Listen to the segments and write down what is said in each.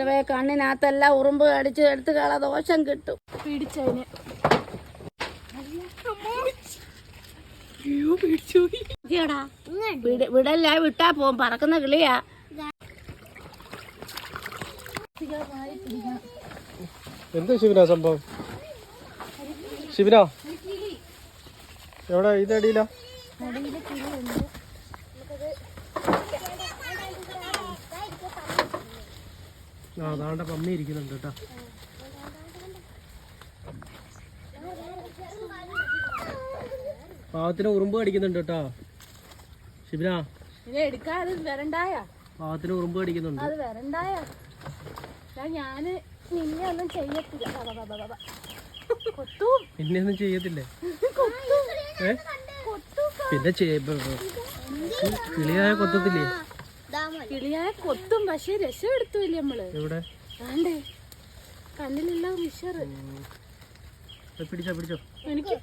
ഇഷ്ടവേ കണ്ണിനകത്തെല്ലാം ഉറുമ്പ് അടിച്ച് എടുത്ത് കള ദോഷം കിട്ടും. പിടിച്ചതിന് വിടല്ല വിട്ടാ പോവും. പറക്കുന്ന കിളിയാ. എന്താ ശിവന സംഭവം? ശിവന? എവിടെ? ഇതടിയില ആ അതാണ്ട പമ്മി ഇരിക്കുന്നുണ്ട് കേട്ടോ. പാവത്തിന് ഉറുമ്പ് കടിക്കുന്നുണ്ട് കേട്ടോ. ശിബിന പാവത്തിന് ഉറുമ്പ് കടിക്കുന്നുണ്ട്. അത് വരണ്ടായ? ഞാൻ നിന്നെ ഒന്നും ചെയ്യത്തില്ല? പിന്നെ ഒന്നും ചെയ്യത്തില്ലേ പിന്നെ കിളിയായ കൊത്തത്തില്ലേ? കിളിയായ കൊത്തും പക്ഷെ രക്ഷപ്പെടുത്തൂല്ലേ നമ്മൾ? എവിടെ? വേണ്ടേ കണ്ണിലുള്ള വിഷർ പിടിച്ചോ പിടിച്ചോ. എനിക്ക്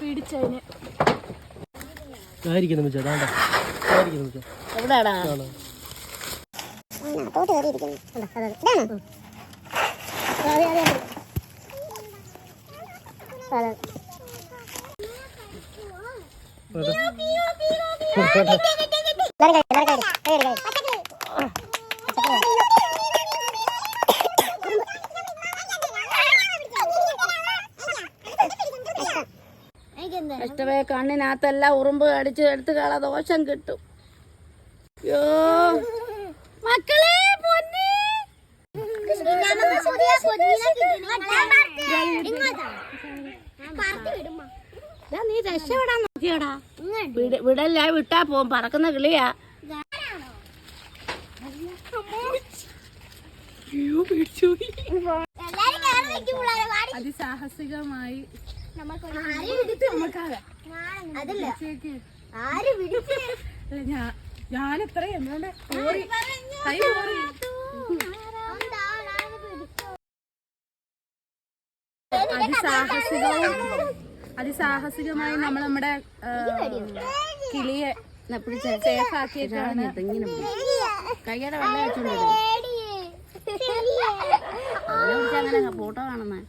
പിടിച്ചതിന് ആയിരിക്കുന്നു വെച്ചോ അതാണ്ട ആയിരിക്കുന്നു വെച്ചോ എവിടാടാ? ആണോ തോട്ട് കയറിയിരിക്കുന്നു. ഇതാണോ? അതെ അതെ അതെ. ഇഷ്ടവേ കണ്ണിനകത്തെല്ലാം ഉറുമ്പ് അടിച്ചു എടുത്ത് കള ദോഷം കിട്ടും. യോ മക്കളെ പൊന്നെ. നീ രക്ഷപ്പെടാൻ നോക്കിയോടാ. വിട- വിടല്ല വിട്ടാ പോവും. പറക്കുന്ന കിളിയാ. അതിസാഹസികമായി ഞാൻ എത്ര കൈ അതിസാഹസികവും അതിസാഹസികമായി നമ്മൾ നമ്മുടെ കിളിയെ സേഫ് ആക്കിയിട്ടാണ് കയ്യുടെ വെള്ളം വെച്ചോണ്ടിരുന്നത് അങ്ങനെ ഫോട്ടോ കാണുന്നേ.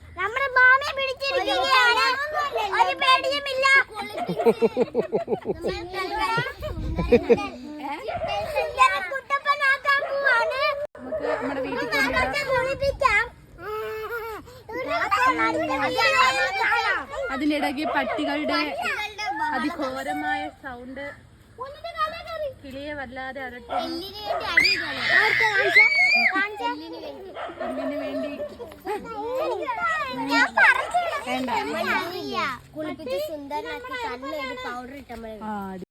നമ്മുടെ മാമിയെ പിടിച്ചിരിക്കുകയാണ്. ഒരു പേടിയുമില്ല. അതിനിടയ്ക്ക് പട്ടികളുടെ അതിഘോരമായ സൗണ്ട് കിളിയെ വല്ലാതെ അരട്ടിന് എല്ലിന് വേണ്ടി കുളിപ്പിച്ച് സുന്ദരനാക്കി കണ്ണിൽ പൗഡർ ഇട്ടാൽ